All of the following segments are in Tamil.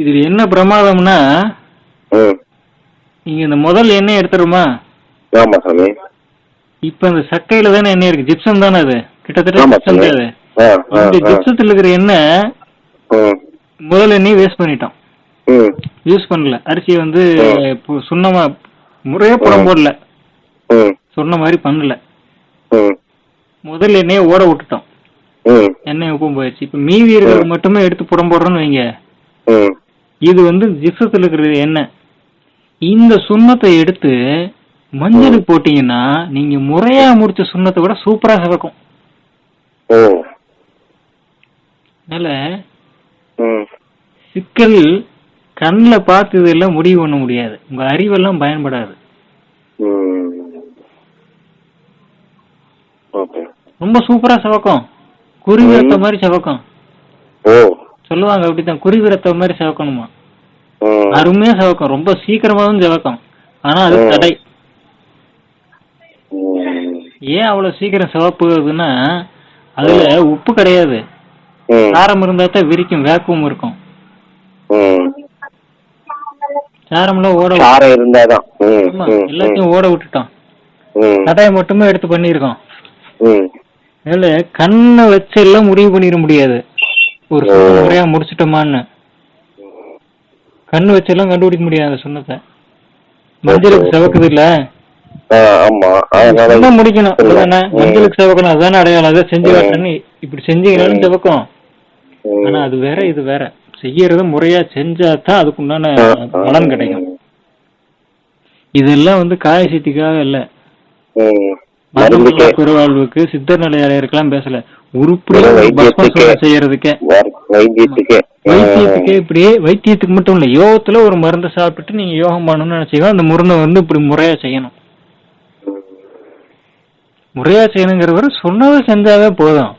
இதுல என்ன பிரமாதம்னா. நீங்க இந்த முதல் எண்ணெய் எடுத்துருமா ஆமா சாமி இப்ப இந்த சக்கையில தானே எண்ணெய் இருக்கு ஜிப்சம் தானே அது கிட்டத்தட்ட ஜிப்சம் அது இந்த. ஜிப்சத்துல இருக்கிற எண்ணெய். முதல் எண்ணெய் வேஸ்ட் பண்ணிட்டோம். யூஸ் பண்ணல அரிசியை வந்து சுண்ணமா முறையா புடம். போடல. சொன்ன மாதிரி பண்ணல. முதல் எண்ணெயை ஓட விட்டுட்டோம். எண்ணெய் உப்பும் போயிடுச்சு இப்ப மீதி இருக்கிறது மட்டுமே எடுத்து புடம் போடுறோம்னு வைங்க. இது வந்து ஜிப்சத்துல இருக்கிறது எண்ணெய் இந்த சுண்ணத்தை எடுத்து மஞ்சளுக்கு போட்டீங்கன்னா நீங்க முறையா முடிச்ச சுண்ணத்தை விட சூப்பரா சிவக்கும் ஓ. அதனால ம். சிக்கல் கண்ணில் பார்த்து இதெல்லாம் முடிவு பண்ண முடியாது. உங்க அறிவெல்லாம் பயன்படாது. ரொம்ப சூப்பரா சிவக்கும். ரத்த மாதிரி சிவக்கும். சொல்லுவாங்க அப்படித்தான் குருவி ரத்த மாதிரி சிவக்கணுமா. அருமையா சிவக்கும் ரொம்ப சீக்கிரமாவும் சிவக்கும் ஆனா அது. தடை. ஏன் அவ்வளவு சீக்கிரம் சிவப்புதுன்னா அதுல உப்பு கிடையாது ம். காரம் இருந்தா தான் விரிக்கும் வேக்குவம் இருக்கும். சாரம்லாம் ஓட விட்டு- காரம் இருந்தாதான் ம். ஆமா, ம். எல்லாத்தையும் ஓட விட்டுட்டோம் ம். கடாயை மட்டுமே எடுத்து பண்ணியிருக்கோம் ம். அதுல கண்ணை வச்சு எல்லாம் முடிவு பண்ணிட முடியாது ஒரு முறையா முடிச்சிட்டோமான்னு. கண்ணு வச்சு எல்லாம் கண்டுபிடிக்க முடியாது அந்த சுண்ணத்தை மஞ்சளுக்கு சிவக்குது இல்ல ஆமா. முடிக்கணும். அதானே. மஞ்சளுக்கு சிவக்கணும். அதானே அடையாளம். அதை செஞ்சு. காட்டணும் இப்படி செஞ்சீங்கனாலும். சிவக்கும். ஆனா அது வேற இது வேற. செய்யறது முறையா செஞ்சா தான் அதுக்குண்டான. பலன் கிடைக்கும். இதெல்லாம் வந்து காய சித்திக்காக இல்ல. மருந்துக்கே. பெருவாழ்வுக்கு சித்தர் நிலையாளருக்கெல்லாம் பேசல. வைத்தியத்துக்கே. சுத்தம் செய்யறதுக்கே வர்- வைத்தியத்துக்கே வைத்தியத்துக்கே இப்படியே வைத்தியத்துக்கு மட்டும் இல்ல யோகத்துல ஒரு மருந்து சாப்பிட்டுட்டு நீங்க யோகம் பண்ணணும்னு நினைச்சீங்கன்னா அந்த மருந்தை வந்து இப்படி முறையா செய்யணும். முறையா செய்யணுங்கிறவரை சொன்னதை செஞ்சாவே போதும்.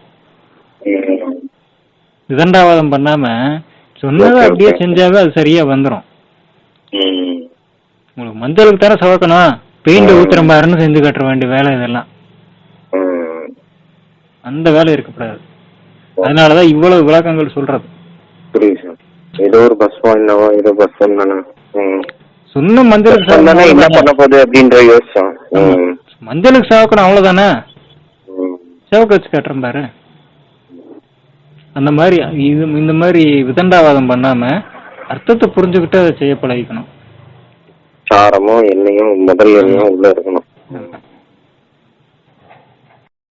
விதண்டாவாதம் பண்ணாம சொன்னதை அப்படியே. செஞ்சாவே அது சரியா வந்துரும் ம். உங்களுக்கு மஞ்சளுக்கு தானே சவக்கணும் பெயிண்ட். ஊத்துற மாதிரின்னு செஞ்சு கட்டுற வேண்டிய வேலை இதெல்லாம். அந்த வேலை இருக்கக்கூடாது. அதனாலதான் இவ்வளவு விளக்கங்கள் சொல்றது. புரியுது சார். ஏதோ ஒரு பஸ் என்னவோ ஏதோ பஸ் தானே. ம். சொன்ன மஞ்சளுக்கு என்ன பண்ண போகுது அப்படின்ற யோசிச்சோம். மஞ்சளுக்கு சவக்கணும் அவ்வளவுதானே. சிவக்க வச்சு கட்டுறேன் பாரு. அந்த மாதிரி இது இந்த மாதிரி விதண்டாவாதம் பண்ணாம அர்த்தத்தை புரிஞ்சுக்கிட்டு அதை செய்ய பழகிக்கணும். சாரமும் எண்ணெயும் முதல் எண்ணெயும் உள்ள இருக்கணும்.